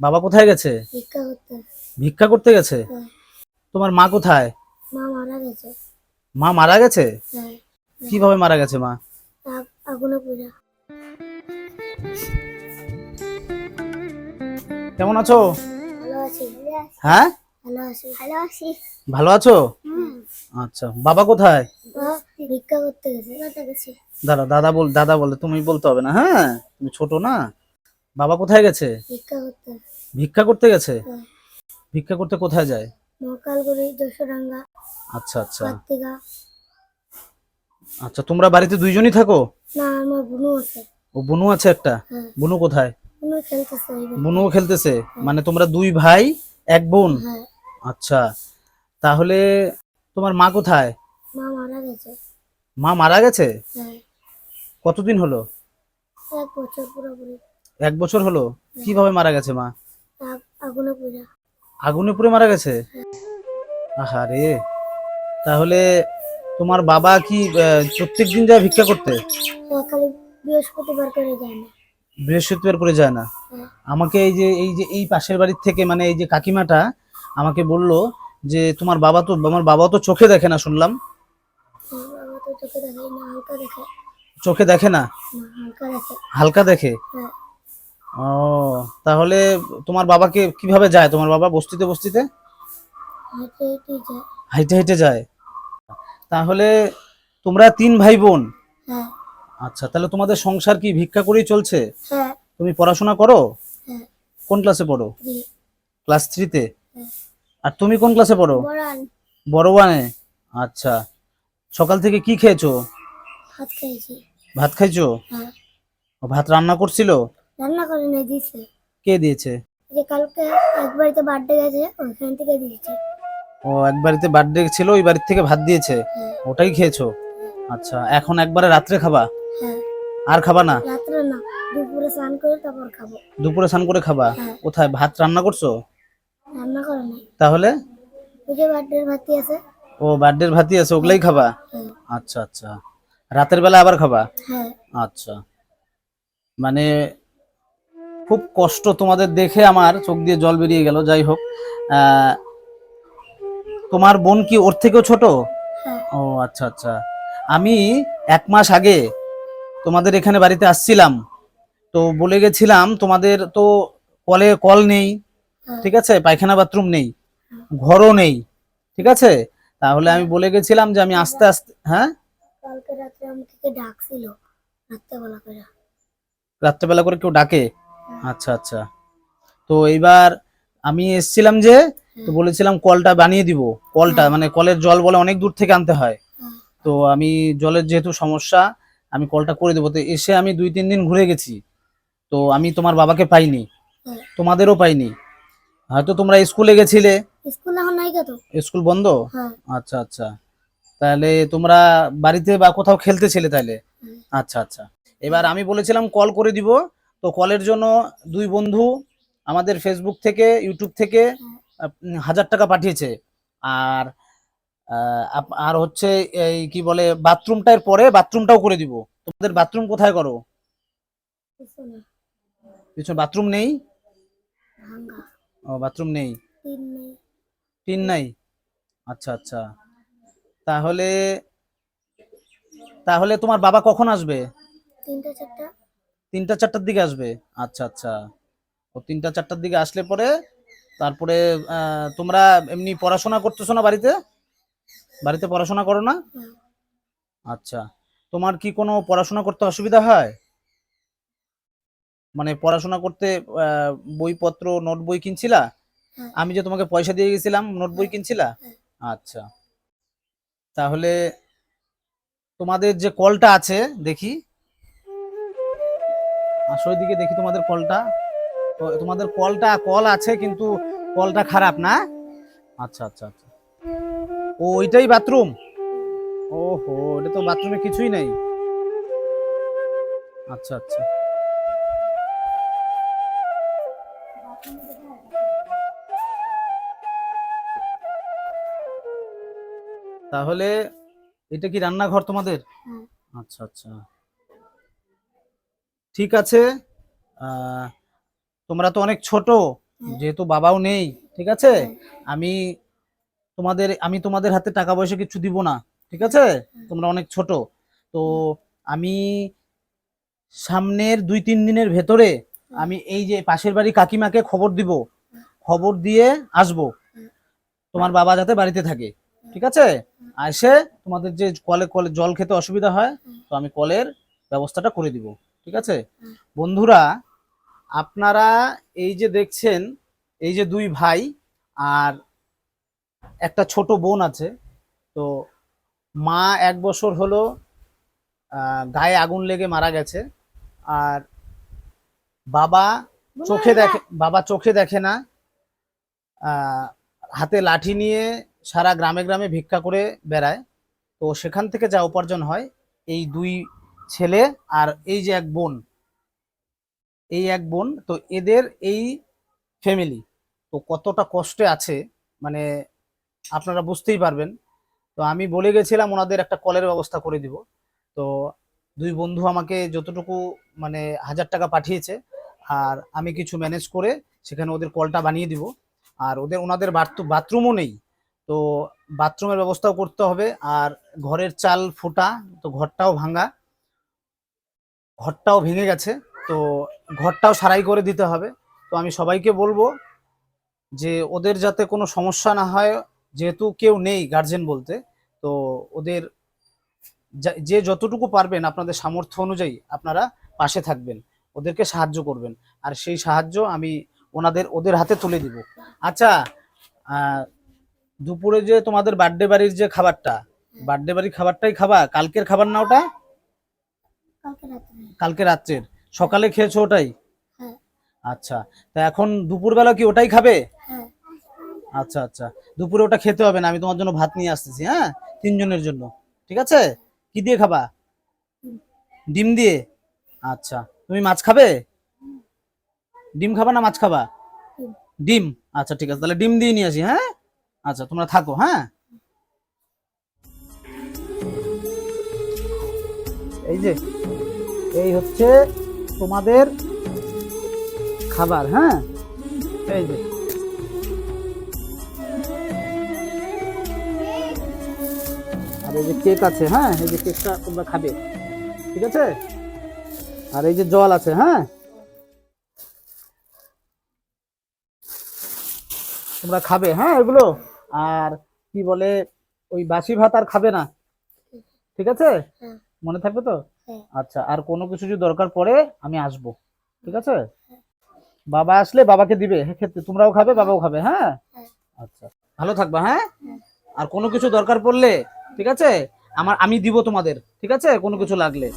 বাবা কোথায় গেছে? ভিক্ষা করতে। গেছে? হ্যাঁ। তোমার মা কোথায়? মা মারা গেছে। মা মারা গেছে? হ্যাঁ। কীভাবে মারা গেছে মা? আগুনে কেমন আছো? হ্যাঁ? ভালো আছি। আচ্ছা বাবা কোথায়? দাদা দাদা বল দাদা বলে তুমি বলতে হবে না হ্যাঁ? তুমি ছোট না? বাবা কোথায় গেছে? ভিক্ষা করতে গেছে? হ্যাঁ ভিক্ষা করতে কোথায় যায়? মকালগুড়ি যশোরাঙ্গা আচ্ছা আচ্ছা। কার্তিকা। আচ্ছা তোমরা বাড়িতে দুইজনই থাকো? না আমার বুনু আছে। ও বুনু আছে একটা? হ্যাঁ। বুনু কোথায়? বুনু খেলতেছে। বুনুও খেলতেছে? মানে তোমরা দুই ভাই এক বোন? হ্যাঁ। আচ্ছা তাহলে তোমার মা কোথায়? মা মারা গেছে। মা মারা গেছে? হ্যাঁ। কতদিন হলো? এক বছর পুরোপুরি। এক বছর হলো? কীভাবে মারা গেছে মা? আগুনে পুড়ে মারা গেছে? আহারে। তাহলে তোমার বাবা কি প্রত্যেক দিন যায় ভিক্ষা করতে? খালি বৃহস্পতিবার করে যায় না। বৃহস্পতিবার করে যায় না? হ্যাঁ। আমাকে এই যে এই যে এই পাশের বাড়ির থেকে মানে এই যে কাকিমাটা আমাকে বলল যে তোমার বাবা তো আমার বাবা তো চোখে দেখে না শুনলাম। হ্যাঁ, বাবা তো চোখে দেখে না হালকা দেখে। চোখে দেখে না? না হালকা দেখে। হালকা দেখে? হ্যাঁ। ও। তাহলে তোমার বাবাকে কীভাবে যায়? তোমার বাবা বস্তিতে বস্তিতে? হাইটে হাইটে যায়। তাহলে তোমরা তিন ভাই বোন হ্যাঁ। আচ্ছা তাহলে তোমাদের সংসার কি ভিক্ষা করেই চলছে? হ্যাঁ। তুমি পড়াশোনা করো? হ্যাঁ। কোন ক্লাসে পড়ো? ক্লাস থ্রিতে? আর তুমি কোন ক্লাসে পড়ো? বড়ান বড় ওয়ানে? আচ্ছা। সকাল থেকে কি খেয়েছো? ভাত খাইছো। হ্যাঁ। ভাত রান্না করছিল? রান্না করে নিয়ে দিয়েছে। কে দিয়েছে? যে কালকে এক বাড়িতে বার্থডে গেছে ওইখান থেকে দিয়েছে। ও এক বাড়িতে বার্থডে ছিল ওই বাড়ির থেকে ভাত দিয়েছে? হ্যাঁ। ওটাই খেয়েছো? আচ্ছা এখন একবারে রাত্রে খাবা? হ্যাঁ। আর খাবা না? রাত্রে না দুপুরে স্নান করে তারপর খাব। দুপুরে স্নান করে খাবা? হ্যাঁ। কোথায় ভাত রান্না করছ? রান্না করে নাই। তাহলে? ওই যে বার্থডে ভাতি আছে। ও বার্থডের ভাতই আছে ওগুলাই খাবা? হ্যাঁ। আচ্ছা আচ্ছা। রাতের বেলা আবার খাবা? হ্যাঁ। আচ্ছা। মানে খুব কষ্ট তোমাদের দেখে আমার চোখ দিয়ে জল বেরিয়ে গেল যাই হোক। তোমার বোন কি ওর থেকেও ছোট? হ্যাঁ। ও আচ্ছা আচ্ছা। আমি এক মাস আগে তোমাদের এখানে বাড়িতে আসছিলাম। তো বলে গেছিলাম তোমাদের তো কলে কল নেই হ্যাঁ। ঠিক আছে? পায়খানা বাথরুম নেই ঘরও নেই ঠিক আছে? তাহলে আমি বলে গেছিলাম যে আমি আস্তে আস্তে হ্যাঁ? কালকে রাত্রে আমাকে ডাকছিল রাত্রেবেলা করে। রাত্রেবেলা করে কেউ ডাকে? আচ্ছা আচ্ছা। তো এইবার আমি এসছিলাম যে তো বলেছিলাম কলটা বানিয়ে দিব। কলটা মানে কলের জল বলে অনেক দূর থেকে আনতে হয়। তো আমি জলের যেহেতু সমস্যা আমি কলটা করে দেবো। তো এসে আমি দুই তিন দিন ঘুরে গেছি। তো আমি তোমার বাবাকে পাইনি। তোমাদেরও পাইনি। হয়তো তোমরা স্কুলে গেছিলে। স্কুল বন্ধ? হ্যাঁ। আচ্ছা আচ্ছা। তাহলে তোমরা বাড়িতে বা কোথাও খেলতেছিলে তাহলে? আচ্ছা আচ্ছা। এবার আমি বলেছিলাম কল করে দিব। তো কলের জন্য দুই বন্ধু আমাদের ফেসবুক থেকে ইউটিউব থেকে হাজার টাকা পাঠিয়েছে। আর আর হচ্ছে এই কি বলে বাথরুমটার পরে বাথরুমটাও করে দিব। তোমাদের বাথরুম কোথায় করো? কিছু পিছনে বাথরুম নেই? ও বাথরুম নেই। টিন নাই? আচ্ছা আচ্ছা। তাহলে তাহলে তোমার বাবা কখন আসবে? তিনটা চারটা। তিনটা চারটার দিকে আসবে। আচ্ছা আচ্ছা। ও তিনটা চারটার দিকে আসলে পরে তারপরে তোমরা এমনি পড়াশোনা করতেছো না বাড়িতে? বাড়িতে পড়াশোনা করো না? হ্যাঁ আচ্ছা। তোমার কি কোনো পড়াশোনা করতে অসুবিধা হয়? মানে পড়াশোনা করতে বইপত্র নোট বই কিনছিলা? হ্যাঁ। আমি যে তোমাকে পয়সা দিয়ে গেছিলাম নোট বই কিনছিলা? হ্যাঁ। আচ্ছা। তাহলে তোমাদের যে কলটা আছে দেখি। আসলে দিকে দেখি তোমাদের কলটা। তো তোমাদের কলটা কল আছে কিন্তু কলটা খারাপ না? আচ্ছা আচ্ছা আচ্ছা। ও ওইটাই বাথরুম ওহো এটা তো বাথরুমে কিছুই নেই। আচ্ছা আচ্ছা। তাহলে এটা কি রান্নাঘর তোমাদের? হ্যাঁ। আচ্ছা আচ্ছা। ঠিক আছে? তোমরা তো অনেক ছোট, যেহেতু বাবাও নেই, ঠিক আছে? আমি তোমাদের আমি তোমাদের হাতে টাকা পয়সা কিছু দিব না, ঠিক আছে? তোমরা অনেক ছোট। তো আমি সামনের দুই তিন দিনের ভেতরে আমি এই যে পাশের বাড়ি কাকিমাকে খবর দিব, খবর দিয়ে আসব। তোমার বাবা যাতে বাড়িতে থাকে, ঠিক আছে? এসে তোমাদের যে কলে কলে জল খেতে অসুবিধা হয়, তো আমি কলের ব্যবস্থাটা করে দিব। ঠিক আছে? বন্ধুরা আপনারা এই যে দেখছেন এই যে দুই ভাই আর একটা ছোট বোন আছে তো মা এক বছর হলো গায়ে আগুন লেগে মারা গেছে আর বাবা চোখে দেখে বাবা চোখে দেখে না আহ, হাতে লাঠি নিয়ে সারা গ্রামে গ্রামে ভিক্ষা করে বেড়ায় তো সেখান থেকে যা উপার্জন হয় এই দুই ছেলে আর এই যে এক বোন, এই এক বোন, তো এদের এই ফ্যামিলি তো কতটা কষ্টে আছে মানে আপনারা বুঝতেই পারবেন। তো আমি বলে গেছিলাম ওনাদের একটা কলের ব্যবস্থা করে দিব। তো দুই বন্ধু আমাকে যতটুকু মানে হাজার টাকা পাঠিয়েছে, আর আমি কিছু ম্যানেজ করে সেখানে ওদের কলটা বানিয়ে দিব। আর ওদের, ওনাদের বাথরুমও নেই। তো বাথরুমের ব্যবস্থাও করতে হবে, আর ঘরের চাল ফোটা, তো ঘরটাও ভাঙা। ঘরটাও ভেঙে গেছে, তো ঘরটাও সারাই করে দিতে হবে। তো আমি সবাইকে বলব যে ওদের যাতে কোনো সমস্যা না হয়, যেহেতু কেউ নেই গার্জেন বলতে, তো ওদের যে যতটুকু পারবেন আপনাদের সামর্থ্য অনুযায়ী আপনারা পাশে থাকবেন, ওদেরকে সাহায্য করবেন। আর সেই সাহায্য আমি ওনাদের, ওদের হাতে তুলে দিব। আচ্ছা দুপুরে যে তোমাদের বার্থডে বাড়ির যে খাবারটা বার্থডে বাড়ির খাবারটাই খাবা, কালকের খাবার না ওটা? কালকে রাত্রের। সকালে খেয়েছো ওটাই? হ্যাঁ। আচ্ছা তা এখন দুপুরবেলা কি ওটাই খাবে? হ্যাঁ। আচ্ছা আচ্ছা দুপুরে ওটা খেতে হবে না আমি তোমার জন্য ভাত নিয়ে আসতেছি হ্যাঁ? তিনজনের জন্য ঠিক আছে? কি দিয়ে খাবা? ডিম দিয়ে? আচ্ছা তুমি মাছ খাবে? ডিম খাবা না মাছ খাবা? ডিম। ডিম। আচ্ছা ঠিক আছে তাহলে ডিম দিয়ে নিয়ে আসি হ্যাঁ? আচ্ছা তোমরা থাকো হ্যাঁ? এই যে, এই হচ্ছে তোমাদের খাবার হ্যাঁ? এই যে। আর এই যে কেক আছে হ্যাঁ? এই যে কেকটা তোমরা খাবে, ঠিক আছে? আর এই যে জল আছে হ্যাঁ? তোমরা খাবে হ্যাঁ এগুলো? আর কি বলে, ওই বাসি ভাত আর খাবে না, ঠিক আছে? হ্যাঁ। মনে থাকবে তো? হ্যাঁ। আচ্ছা আর কোনো কিছু যদি দরকার পড়ে আমি আসব। ঠিক আছে? বাবা আসলে বাবাকে দিবে হ্যাঁ, খেতে। তোমরাও খাবে বাবাও খাবে হ্যাঁ? হ্যাঁ। আচ্ছা। ভালো থাকবে হ্যাঁ? হ্যাঁ। আর কোনো কিছু দরকার পড়লে ঠিক আছে? আমার আমি দিব তোমাদের ঠিক আছে? কোনো কিছু লাগলে।